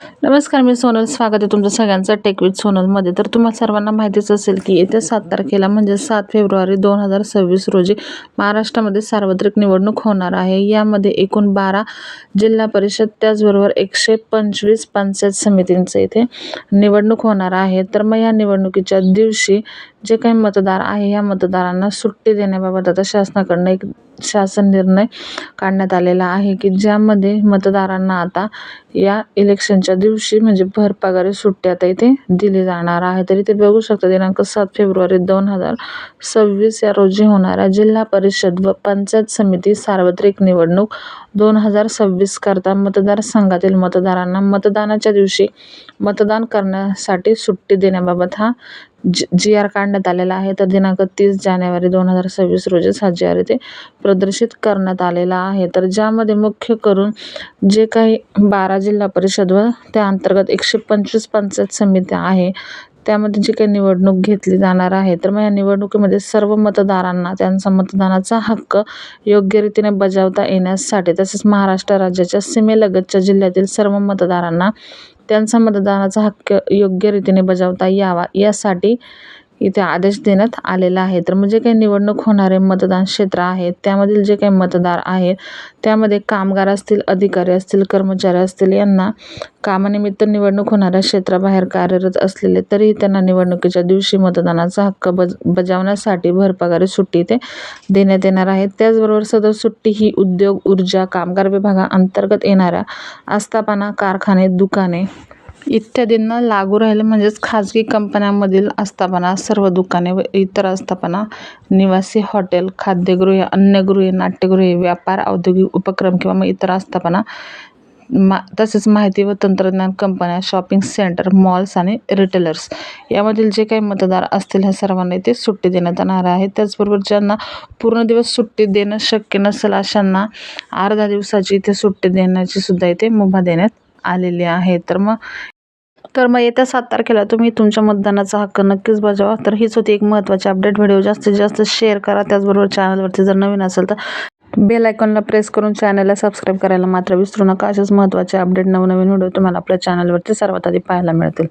नमस्कार मी सोनल. स्वागत आहे तुमचं सगळ्यांचं टेकविथ सोनलमध्ये तर तुम्हाला सर्वांना माहितीच असेल की येत्या सात तारखेला म्हणजे सात फेब्रुवारी दोन हजार सव्वीस रोजी महाराष्ट्रामध्ये सार्वत्रिक निवडणूक होणार आहे. यामध्ये एकूण बारा जिल्हा परिषद त्याचबरोबर एकशे पंचवीस पंचायत समितींचं इथे निवडणूक होणार आहे. तर मग या निवडणुकीच्या दिवशी जे काही मतदार आहे या मतदारांना सुट्टी देण्याबाबत आता शासनाकडनं एक शासन निर्णय काढण्यात आलेला आहे की ज्यामध्ये मतदारांना आता या इलेक्शनच्या दिवशी म्हणजे भरपगारी सुट्टी आता इथे दिली जाणार आहे. तर इथे बघू शकता दिनांक सात फेब्रुवारी दोन हजार सव्वीस या रोजी होणाऱ्या जिल्हा परिषद व पंचायत समिती सार्वत्रिक निवडणूक दोन हजार सव्वीस करता मतदारसंघातील मतदारांना मतदानाच्या दिवशी मतदान करण्यासाठी सुट्टी देण्याबाबत हा जी जी आर काढण्यात आलेला आहे. तर दिनांक तीस जानेवारी दोन हजार सव्वीस रोजीच हा जी आर इथे प्रदर्शित करण्यात आलेला आहे. तर ज्यामध्ये मुख्य करून जे काही बारा जिल्हा परिषद व त्या अंतर्गत एकशे पंचवीस पंचायत समित्या आहे त्यामध्ये जी काही निवडणूक घेतली जाणार आहे तर मग या निवडणुकीमध्ये सर्व मतदारांना त्यांचा मतदानाचा हक्क योग्य रीतीने बजावता येण्यासाठी तसेच महाराष्ट्र राज्याच्या सीमेलगतच्या जिल्ह्यातील सर्व मतदारांना त्यांचा मतदानाचा हक्क योग्य रीतीने बजावता यावा. यासाठी इथे आदेश देण्यात आलेला आहे. तर म्हणजे काही निवडणूक होणारे मतदान क्षेत्र आहेत त्यामधील जे काही मतदार आहेत त्यामध्ये कामगार असतील अधिकारी असतील कर्मचारी असतील यांना कामानिमित्त निवडणूक होणाऱ्या क्षेत्राबाहेर कार्यरत असलेले तरीही त्यांना निवडणुकीच्या दिवशी मतदानाचा हक्क बज बजावण्यासाठी भरपगारी सुट्टी इथे देण्यात येणार आहे. त्याचबरोबर सदर सुट्टी ही उद्योग ऊर्जा कामगार विभागाअंतर्गत येणाऱ्या आस्थापना कारखाने दुकाने इत्यादींना लागू राहिले म्हणजेच खाजगी कंपन्यांमधील आस्थापना सर्व दुकाने व इतर आस्थापना निवासी हॉटेल खाद्यगृहे अन्नगृहे नाट्यगृहे व्यापार औद्योगिक उपक्रम किंवा मग इतर आस्थापना मा तसेच माहिती व तंत्रज्ञान कंपन्या शॉपिंग सेंटर मॉल्स आणि रिटेलर्स यामधील जे काही मतदार असतील ह्या सर्वांना इथे सुट्टी देण्यात येणार आहे. त्याचबरोबर ज्यांना पूर्ण दिवस सुट्टी देणं शक्य नसेल अशांना अर्धा दिवसाची इथे सुट्टी देण्याची सुद्धा इथे मुभा देण्यात आलेली आहे. तर मग तर मग येत्या सात तारखेला तुम्ही तुमच्या मतदानाचा हक्क नक्कीच बजावा. तर हीच होती एक महत्त्वाची अपडेट व्हिडिओ जास्तीत जास्त शेअर करा. त्याचबरोबर चॅनलवरती जर नवीन असेल तर बेल आयकॉनला प्रेस करून चॅनलला सबस्क्राईब करायला मात्र विसरू नका. असेच महत्त्वाचे अपडेट नवनवीन व्हिडिओ तुम्हाला आपल्या चॅनलवरती सर्वात आधी पाहायला मिळतील.